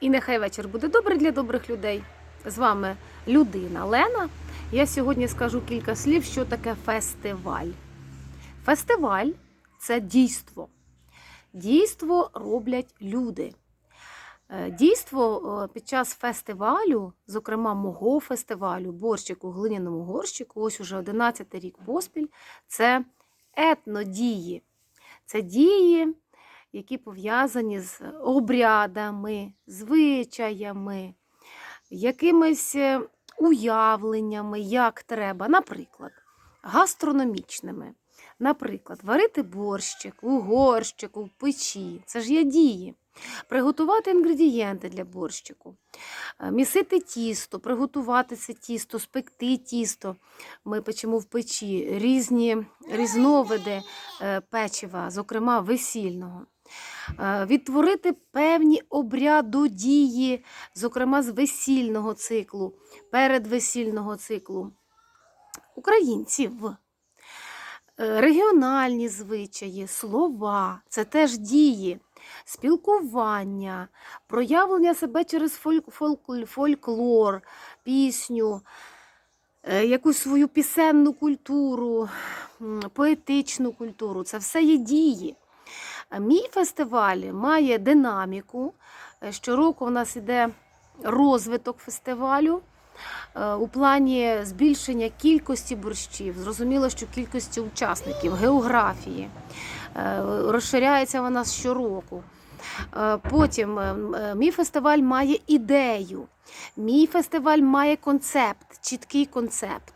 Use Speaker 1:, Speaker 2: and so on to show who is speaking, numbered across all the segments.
Speaker 1: І нехай вечір буде добрий для добрих людей. З вами людина Лена. Я сьогодні скажу кілька слів, що таке фестиваль. Фестиваль це дійство. Дійство роблять люди. Е, Дійство е, під час фестивалю, зокрема мого фестивалю, борщик у глиняному горщику, ось уже 11 рік поспіль, це етнодії. Це дії, які пов'язані з обрядами, звичаями, якимись е, уявленнями, як треба, наприклад, гастрономічними. Наприклад, варити борщик у горщику, в печі. Це ж є дії. Приготувати інгредієнти для борщику, е, місити тісто, приготувати це тісто, спекти тісто. Ми печемо в печі різні різновиди е, печива, зокрема весільного. Е, Відтворити певні обрядодії, зокрема з весільного циклу, передвесільного циклу українців. Е, Регіональні звичаї, слова це теж дії, спілкування, проявлення себе через фольк, фольк- фольклор, пісню, е, якусь свою пісенну культуру, поетичну культуру. Це все є дії. Мій фестиваль має динаміку. Е, Щороку у нас іде розвиток фестивалю. е, У плані збільшення кількості борщів, зрозуміло, що кількості учасників, географії. Е, Розширяється вона щороку. Потім е, м, е, мій фестиваль має ідею. Мій фестиваль має концепт, чіткий концепт,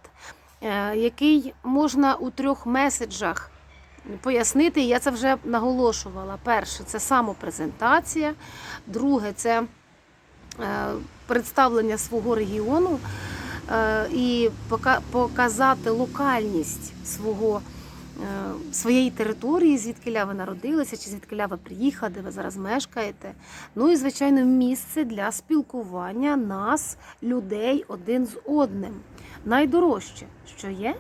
Speaker 1: який можна у трьох меседжах пояснити. Я це вже наголошувала. Перше це самопрезентація, друге це е, представлення свого регіону е, і показати локальність свого. е, Своєї території, звідки ви народилися, чи звідки ви приїхали, де ви зараз мешкаєте. Ну і, звичайно, місце для спілкування нас, людей, один з одним. Найдорожче, що є,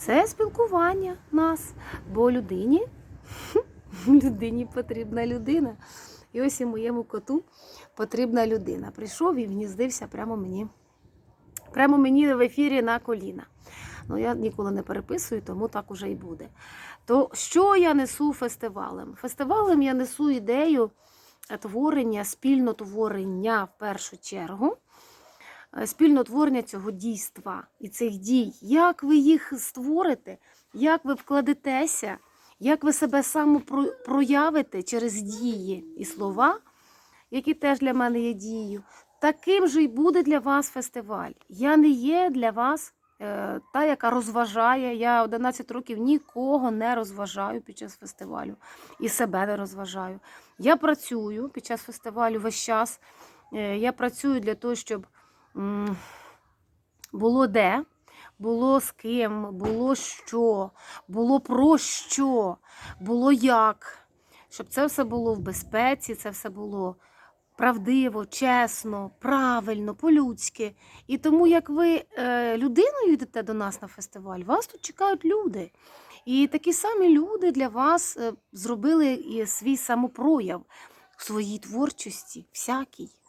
Speaker 1: це спілкування нас. Бо людині, людині потрібна людина. І ось і моєму коту потрібна людина. Прийшов і вгніздився прямо мені. Прямо мені в ефірі на коліна. Ну, я ніколи не переписую, тому так уже і буде. То що я несу фестивалем? Фестивалем я несу ідею творення, спільнотворення в першу чергу. Е, Спільнотворення цього дійства і цих дій. Як ви їх створите, як ви вкладетеся, як ви себе самопроявите через дії і слова, які теж для мене є дією, таким же й буде для вас фестиваль. Я не є для вас е, та, яка розважає. Я 11 років нікого не розважаю під час фестивалю і себе не розважаю. Я працюю під час фестивалю весь час. Е, Я працюю для того, щоб було де, було з ким, було що, було про що, було як. Щоб це все було в безпеці, це все було правдиво, чесно, правильно, по-людськи. І тому, як ви е, людиною йдете до нас на фестиваль, вас тут чекають люди. І такі самі люди для вас е, зробили і свій самопрояв в своїй творчості, всякій.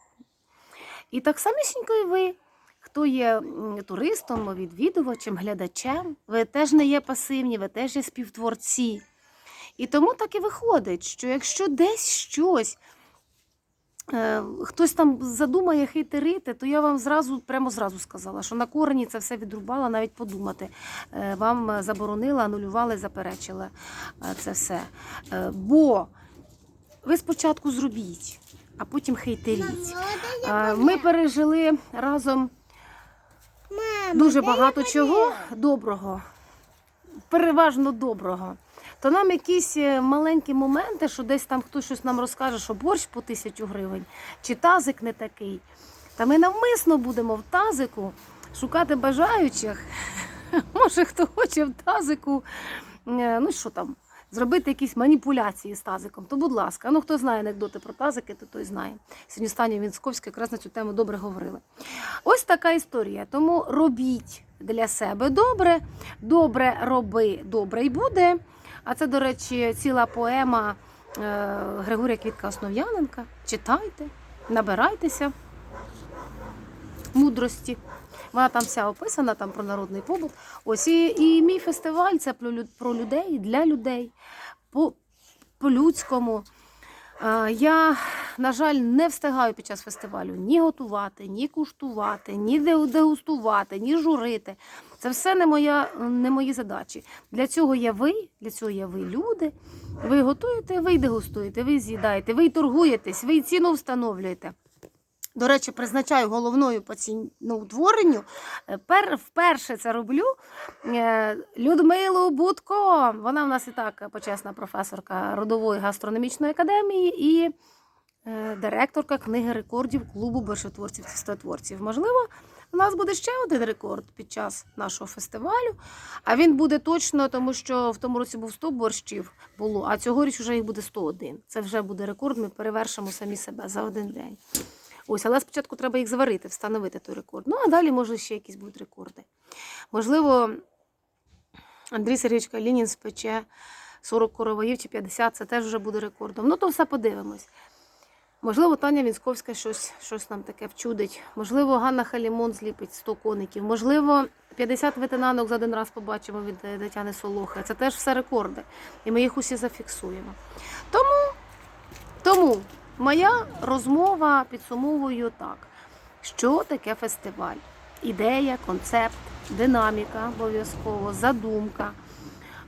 Speaker 1: І так самісінько і ви, хто є туристом, відвідувачем, глядачем, ви теж не є пасивні, ви теж є співтворці. І тому так і виходить, що якщо десь щось е, хтось там задумає хейтерити, то я вам зразу, прямо зразу сказала, що на корені це все відрубала, навіть подумати. Е, вам заборонила, анулювала заперечила е, це все. Бо ви спочатку зробіть, а потім хейтеріть. Ми пережили разом дуже багато чого доброго, переважно доброго. То нам якісь е, маленькі моменти, що десь там хтось щось нам розкаже, що борщ по тисячу гривень, чи тазик не такий. Та ми навмисно будемо в тазику шукати бажаючих. Може, хто хоче в тазику, е, ну що там, зробити якісь маніпуляції з тазиком, то будь ласка. Ну хто знає анекдоти про тазики, то той знає. Сьогодні Станя Вінсковська якраз на цю тему добре говорили. Ось така історія. Тому робіть для себе добре, добре роби, добре й буде. А це, до речі, ціла поема е, Григорія Квітка Основ'яненка. Читайте. набирайтеся мудрості. Вона там вся описана, там про народний побут. Ось і, і мій фестиваль це про, людей, для людей, по, по-людському. Я, на жаль, не встигаю під час фестивалю ні готувати, ні куштувати, ні дегустувати, ні журити. Це все не, моя, не мої задачі. Для цього є ви, для цього є ви люди. Ви готуєте, ви дегустуєте, ви з'їдаєте, ви й торгуєтесь, ви ціну встановлюєте. До речі, призначаю головною по ціноутворенню. Е, Пер, вперше це роблю е, Людмилу Будко. Вона в нас і так почесна професорка родової гастрономічної академії і е, директорка книги рекордів клубу борщотворців тістотворців. Можливо, у нас буде ще один рекорд під час нашого фестивалю. А він буде точно, тому що в тому році був 100 борщів було, а цьогоріч вже їх буде 101. Це вже буде рекорд. Ми перевершимо самі себе за один день. Ось, але спочатку треба їх зварити, встановити той рекорд. Ну, а далі, може, ще якісь будуть рекорди. Можливо, Андрій Сергійович Калінін спече 40 короваїв чи 50, це теж вже буде рекордом. Ну, то все подивимось. Можливо, Таня Вінськовська щось, щось нам таке вчудить. Можливо, Ганна Халімон зліпить 100 коників. Можливо, 50 ветенанок за один раз побачимо від е, Тетяни Солохи. Це теж все рекорди. І ми їх усі зафіксуємо. Тому, тому моя розмова підсумовую так: що таке фестиваль? Ідея, концепт, динаміка обов'язково, задумка.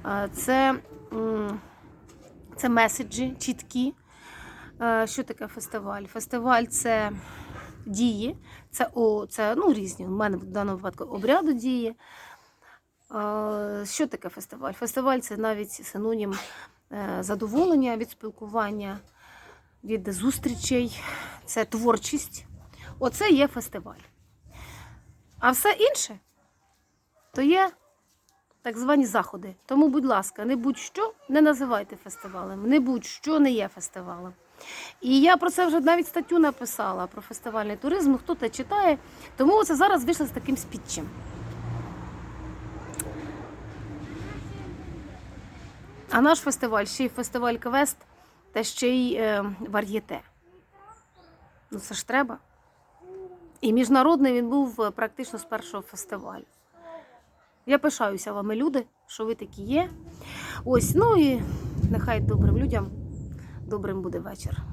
Speaker 1: Е, Це, це меседжі чіткі. Е, Що таке фестиваль? Фестиваль це дії, це, о, це ну, різні. У мене в даному випадку обряду дії. Е, Що таке фестиваль? Фестиваль це навіть синонім задоволення від спілкування, від зустрічей, це творчість. Оце є фестиваль. А все інше то є так звані заходи. Тому, будь ласка, не будь-що не називайте фестивалем, не будь-що не є фестивалем. І я про це вже навіть статтю написала про фестивальний туризм. Хто те читає, тому це зараз вийшло з таким спіччем. А наш фестиваль ще й фестиваль Квест та ще й е, вар'єте. Ну це ж треба. І міжнародний він був е, практично з першого фестивалю. Я пишаюся вами, люди, що ви такі є. Ось, ну і нехай добрим людям добрим буде вечір.